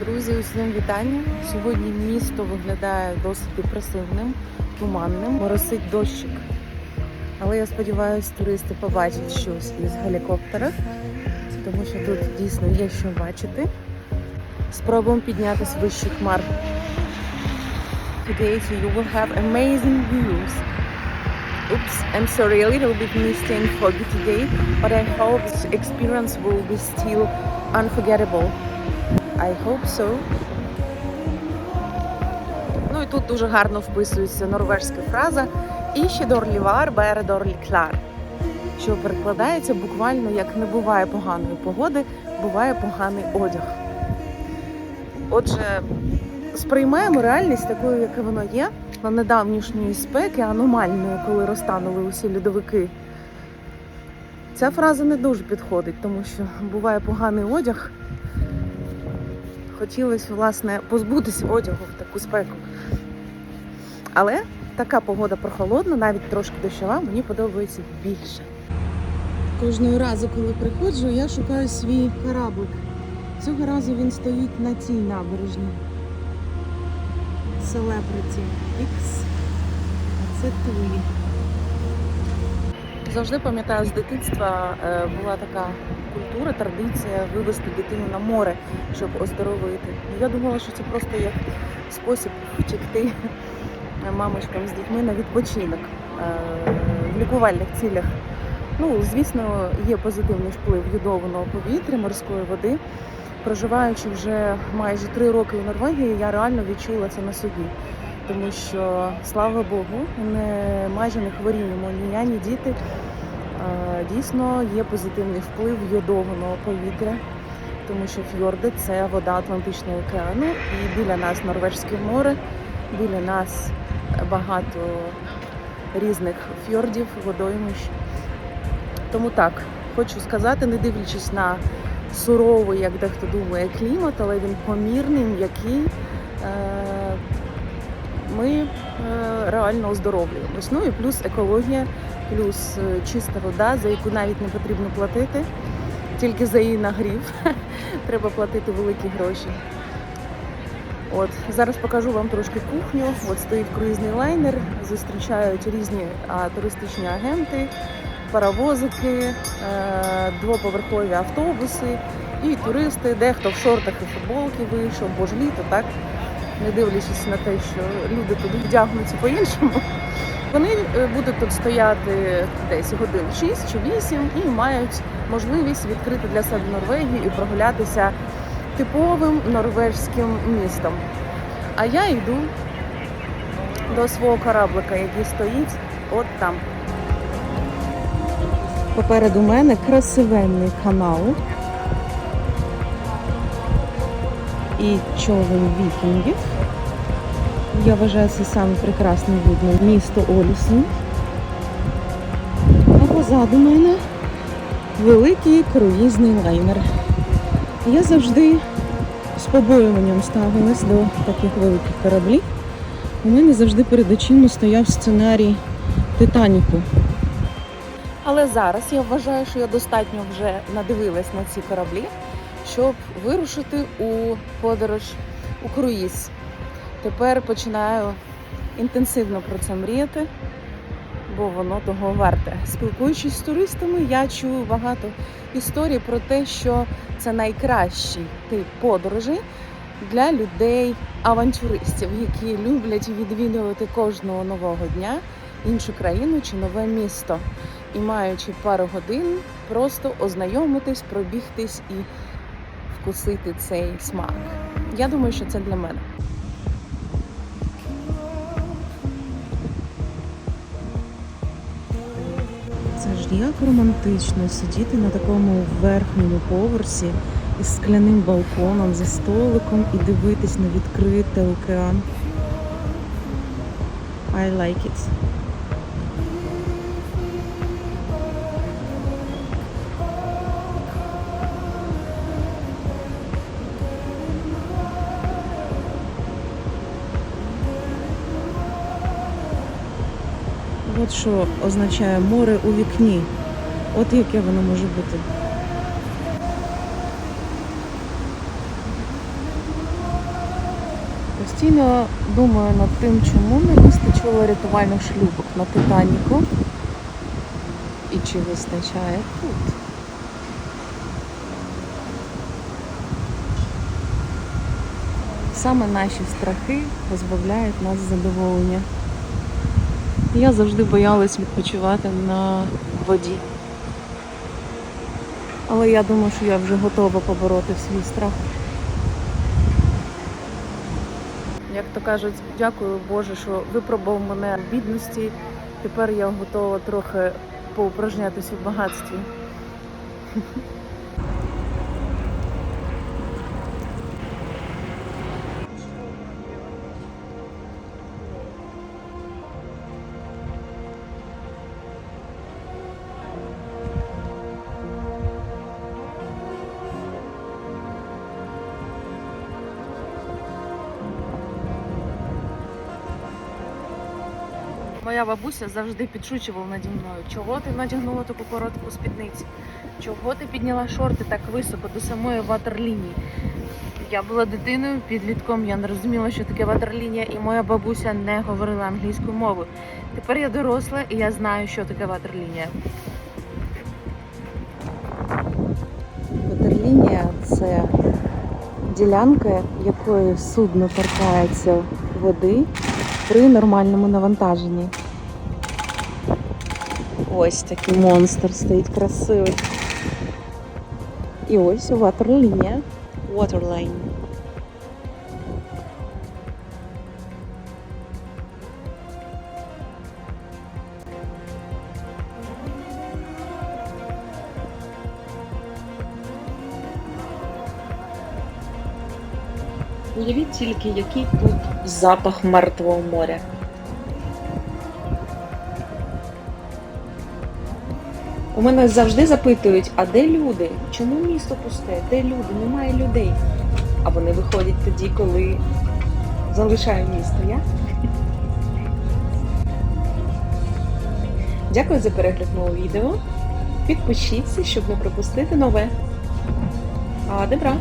Друзі, усім вітання. Сьогодні місто виглядає досить депресивним, туманним, моросить дощик. Але я сподіваюся, туристи побачать щось із гелікоптера, тому що тут дійсно є що бачити. Спробуємо піднятися вище хмар. Today you will have amazing views. Oops, I'm sorry, a little bit misty and foggy today, but I hope this experience will be still unforgettable. I hope so. Ну і тут дуже гарно вписується норвежська фраза «Іще дорлівар, бере дорлі клар», що перекладається буквально як не буває поганої погоди, буває поганий одяг. Отже, сприймаємо реальність такою, яка вона є, на недавнішньої спеки, аномальної, коли розтанули усі льодовики. Ця фраза не дуже підходить, тому що буває поганий одяг. Хотілося, власне, позбутися одягу в таку спеку. Але така погода прохолодна, навіть трошки дощова, мені подобається більше. Кожного разу, коли приходжу, я шукаю свій кораблик. Цього разу він стоїть на цій набережній. Celebrity X. А це Туї. Завжди пам'ятаю з дитинства е, була така культура, традиція вивезти дитину на море, щоб оздоровити. Я думала, що це просто як спосіб втекти мамочкам з дітьми на відпочинок е, в лікувальних цілях. Ну, звісно, є позитивний вплив йодованого повітря, морської води. Проживаючи вже майже три роки у Норвегії, я реально відчула це на собі. Тому що, слава Богу, не майже не хворіємо ні я, ні діти. Е, Дійсно є позитивний вплив йодованого повітря, тому що фьорди це вода Атлантичного океану, і біля нас Норвежське море, біля нас багато різних фьордів, водоймищ. Тому так, хочу сказати, не дивлячись на суровий, як дехто думає, клімат, але він помірний, м'який. Ми е, реально оздоровлюємось. Ну і плюс екологія, плюс е, чиста вода, за яку навіть не потрібно платити, тільки за її нагрів треба платити великі гроші. От зараз покажу вам трошки кухню. От стоїть круїзний лайнер, зустрічають різні а, туристичні агенти, паровозики, е, двоповерхові автобуси і туристи, дехто в шортах і футболки вийшов, бо ж літо, так? Не дивлячись на те, що люди тут вдягнуться по-іншому. Вони е, будуть тут стояти десь годин 6 чи 8 і мають можливість відкрити для себе Норвегію і прогулятися типовим норвежським містом. А я йду до свого кораблика, який стоїть от там. Попереду мене красивенний канал і човен вікінгів. Я вважаю, це саме прекрасне видно місто Олісен. А позаду мене великий круїзний лайнер. Я завжди з побоюванням ставилась до таких великих кораблів. У мене завжди перед очима стояв сценарій Титаніку. Але зараз я вважаю, що я достатньо вже надивилась на ці кораблі, щоб вирушити у подорож у круїз. Тепер починаю інтенсивно про це мріяти, бо воно того варте. Спілкуючись з туристами, я чую багато історій про те, що це найкращий тип подорожей для людей, авантюристів, які люблять відвідувати кожного нового дня іншу країну чи нове місто. І маючи пару годин, просто ознайомитись, пробігтись і вкусити цей смак. Я думаю, що це для мене. Це ж як романтично сидіти на такому верхньому поверсі із скляним балконом за столиком і дивитись на відкритий океан. I like it. Що означає море у вікні. От яке воно може бути. Постійно думаю над тим, чому не вистачило рятувальних шлюпок на Титаніку. І чи вистачає тут. Саме наші страхи позбавляють нас задоволення. Я завжди боялась відпочивати на воді. Але я думаю, що я вже готова побороти свій страх. Як то кажуть, дякую Боже, що випробував мене в бідності. Тепер я готова трохи поупражнятися в багатстві. Моя бабуся завжди підшучувала наді мною. Чого ти надягнула таку коротку спідницю? Чого ти підняла шорти так високо до самої ватерлінії? Я була дитиною, підлітком, я не розуміла, що таке ватерлінія, і моя бабуся не говорила англійською мовою. Тепер я доросла і я знаю, що таке ватерлінія. Ватерлінія це ділянка, якої судно торкається води при нормальному навантаженні. Ось такий монстр стоїть красивий. І ось ватерлінія. Waterline. Уявіть тільки, який тут запах мертвого моря. У мене завжди запитують, а де люди? Чому місто пусте? Де люди? Немає людей. А вони виходять тоді, коли залишаю місто. Я? Дякую за перегляд мого відео. Підпишіться, щоб не пропустити нове. А, добра!